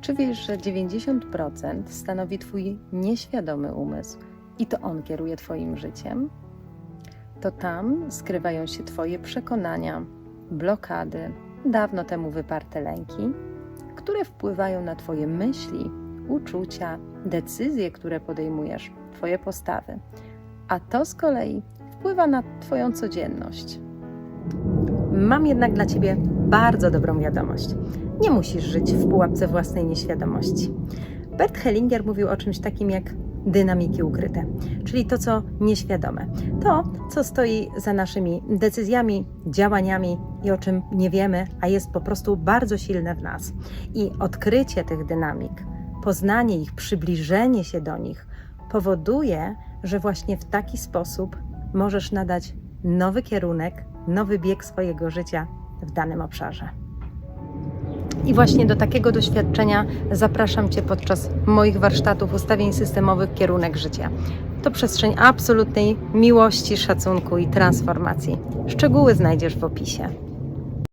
Czy wiesz, że 90% stanowi Twój nieświadomy umysł i to on kieruje Twoim życiem? To tam skrywają się Twoje przekonania, blokady, dawno temu wyparte lęki, które wpływają na Twoje myśli, uczucia, decyzje, które podejmujesz, Twoje postawy. A to z kolei wpływa na Twoją codzienność. Mam jednak dla Ciebie bardzo dobrą wiadomość. Nie musisz żyć w pułapce własnej nieświadomości. Bert Hellinger mówił o czymś takim jak dynamiki ukryte, czyli to, co nieświadome. To, co stoi za naszymi decyzjami, działaniami i o czym nie wiemy, a jest po prostu bardzo silne w nas. I odkrycie tych dynamik, poznanie ich, przybliżenie się do nich powoduje, że właśnie w taki sposób możesz nadać nowy kierunek, nowy bieg swojego życia w danym obszarze. I właśnie do takiego doświadczenia zapraszam Cię podczas moich warsztatów ustawień systemowych Kierunek Życia. To przestrzeń absolutnej miłości, szacunku i transformacji. Szczegóły znajdziesz w opisie.